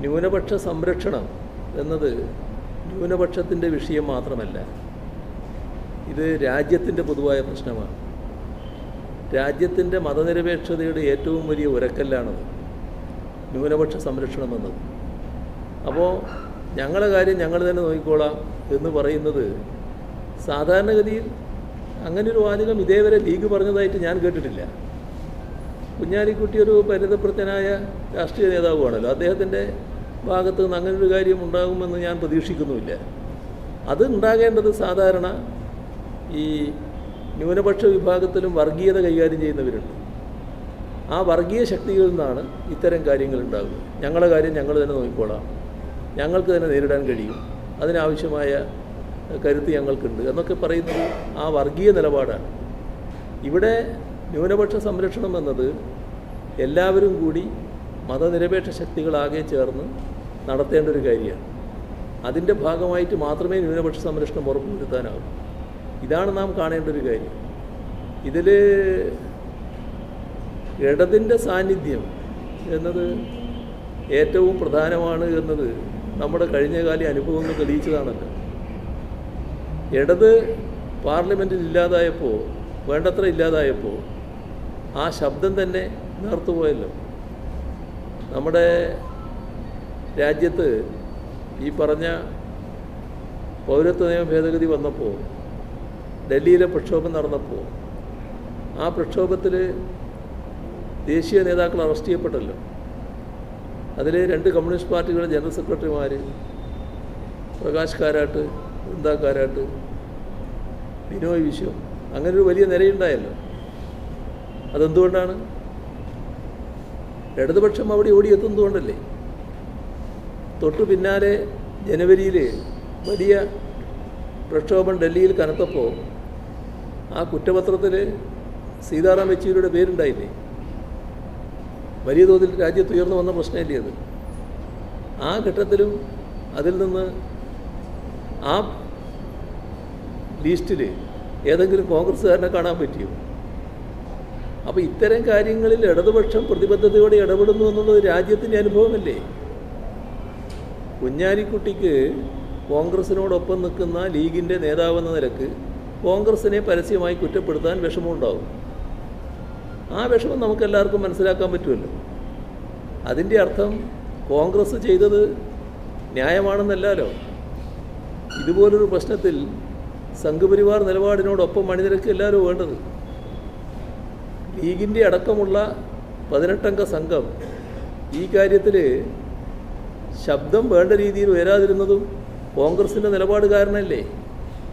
ന്യൂനപക്ഷ സംരക്ഷണം എന്നത് ന്യൂനപക്ഷത്തിന്റെ വിഷയം മാത്രമല്ല. ഇത് രാജ്യത്തിന്റെ പൊതുവായ പ്രശ്നമാണ്. രാജ്യത്തിന്റെ മതനിരപേക്ഷതയുടെ ഏറ്റവും വലിയ ഉരക്കല്ലാണത് ന്യൂനപക്ഷ സംരക്ഷണം എന്നത്. അപ്പോൾ ഞങ്ങളുടെ കാര്യം ഞങ്ങൾ തന്നെ നോക്കിക്കോളാം എന്ന് പറയുന്നത് സാധാരണഗതിയിൽ അങ്ങനെ ഒരു വാചകം ഇതേവരെ ലീഗ് പറഞ്ഞതായിട്ട് ഞാൻ കേട്ടിട്ടില്ല. കുഞ്ഞാലിക്കുട്ടി ഒരു പരിതപ്രജ്ഞനായ രാഷ്ട്രീയ നേതാവുമാണല്ലോ. അദ്ദേഹത്തിന്റെ ഭാഗത്ത് നിന്ന് അങ്ങനെ ഒരു കാര്യം ഉണ്ടാകുമെന്ന് ഞാൻ പ്രതീക്ഷിക്കുന്നുമില്ല. അത് ഉണ്ടാകേണ്ടത് സാധാരണ ഈ ന്യൂനപക്ഷ വിഭാഗത്തിലും വർഗീയത കൈകാര്യം ചെയ്യുന്നവരുണ്ട്. ആ വർഗീയ ശക്തികളിൽ നിന്നാണ് ഇത്തരം കാര്യങ്ങൾ ഉണ്ടാകുന്നത്. ഞങ്ങളുടെ കാര്യം ഞങ്ങൾ തന്നെ നോക്കിക്കോളാം. ഞങ്ങൾക്ക് തന്നെ നേരിടാൻ കഴിയും. അതിനാവശ്യമായ കരുത്ത് ഞങ്ങൾക്കുണ്ട്. എന്നൊക്കെ പറയുന്നത് ആ വർഗീയ നിലപാടാണ്. ഇവിടെ ന്യൂനപക്ഷ സംരക്ഷണം എന്നത് എല്ലാവരും കൂടി മതനിരപേക്ഷ ശക്തികളാകെ ചേർന്ന് നടത്തേണ്ട ഒരു കാര്യമാണ്. അതിന്റെ ഭാഗമായിട്ട് മാത്രമേ ന്യൂനപക്ഷ സംരക്ഷണം ഉറപ്പുവരുത്താനാവൂ ഇതാണ് നാം കാണേണ്ട ഒരു കാര്യം. ഇതിൽ ഇടതിന്റെ സാന്നിധ്യം എന്നത് ഏറ്റവും പ്രധാനമാണ് എന്നത് നമ്മുടെ കഴിഞ്ഞകാല അനുഭവങ്ങൾ തെളിയിച്ചതാണല്ലോ. ഇടത് പാർലമെന്റിൽ ഇല്ലാതായപ്പോൾ വേണ്ടത്ര ഇല്ലാതായപ്പോൾ ആ ശബ്ദം തന്നെ നേർത്തുപോയല്ലോ നമ്മുടെ രാജ്യത്ത് ഈ പറഞ്ഞ പൗരത്വ നിയമ ഭേദഗതി വന്നപ്പോൾ ഡൽഹിയിലെ പ്രക്ഷോഭം നടന്നപ്പോൾ ആ പ്രക്ഷോഭത്തിൽ ദേശീയ നേതാക്കൾ അറസ്റ്റ് ചെയ്യപ്പെട്ടല്ലോ. അതിൽ രണ്ട് കമ്മ്യൂണിസ്റ്റ് പാർട്ടികളുടെ ജനറൽ സെക്രട്ടറിമാർ പ്രകാശ് കാരാട്ട് വൃന്ദ കാരാട്ട് ബിനോയ് വിശ്വം അങ്ങനെ ഒരു വലിയ നിരയുണ്ടായല്ലോ. അതെന്തുകൊണ്ടാണ്? ഇടതുപക്ഷം അവിടെ ഓടിയെത്തുന്നതുകൊണ്ടല്ലേ? തൊട്ടു പിന്നാലെ ജനുവരിയിൽ വലിയ പ്രക്ഷോഭം ഡൽഹിയിൽ കനത്തപ്പോൾ ആ കുറ്റപത്രത്തിൽ സീതാറാം യെച്ചൂരിയുടെ പേരുണ്ടായില്ലേ? വലിയ തോതിൽ രാജ്യത്ത് ഉയർന്നു വന്ന പ്രശ്നമല്ലേ അത്? ആ ഘട്ടത്തിലും അതിൽ നിന്ന് ആ ലിസ്റ്റിൽ ഏതെങ്കിലും കോൺഗ്രസ്സുകാരനെ കാണാൻ പറ്റിയോ? അപ്പോൾ ഇത്തരം കാര്യങ്ങളിൽ ഇടതുപക്ഷം പ്രതിബദ്ധതയോടെ ഇടപെടുന്നു എന്നുള്ളത് രാജ്യത്തിന്റെ അനുഭവമല്ലേ? കുഞ്ഞാലിക്കുട്ടിക്ക് കോൺഗ്രസിനോടൊപ്പം നിൽക്കുന്ന ലീഗിന്റെ നേതാവെന്ന നിലയ്ക്ക് കോൺഗ്രസിനെ പരസ്യമായി കുറ്റപ്പെടുത്താൻ വിഷമമുണ്ടാവും. ആ വിഷമം നമുക്കെല്ലാവർക്കും മനസ്സിലാക്കാൻ പറ്റുമല്ലോ. അതിന്റെ അർത്ഥം കോൺഗ്രസ് ചെയ്തത് ന്യായമാണെന്നല്ലോ ഇതുപോലൊരു പ്രശ്നത്തിൽ സംഘപരിവാർ നിലപാടിനോടൊപ്പം അണിനിരക്ക് എല്ലാവരും വേണ്ടത്? ലീഗിന്റെ അടക്കമുള്ള പതിനെട്ടംഗ സംഘം ഈ കാര്യത്തിൽ ശബ്ദം വേണ്ട രീതിയിൽ ഉയരാതിരുന്നതും കോൺഗ്രസിന്റെ നിലപാട് കാരണമല്ലേ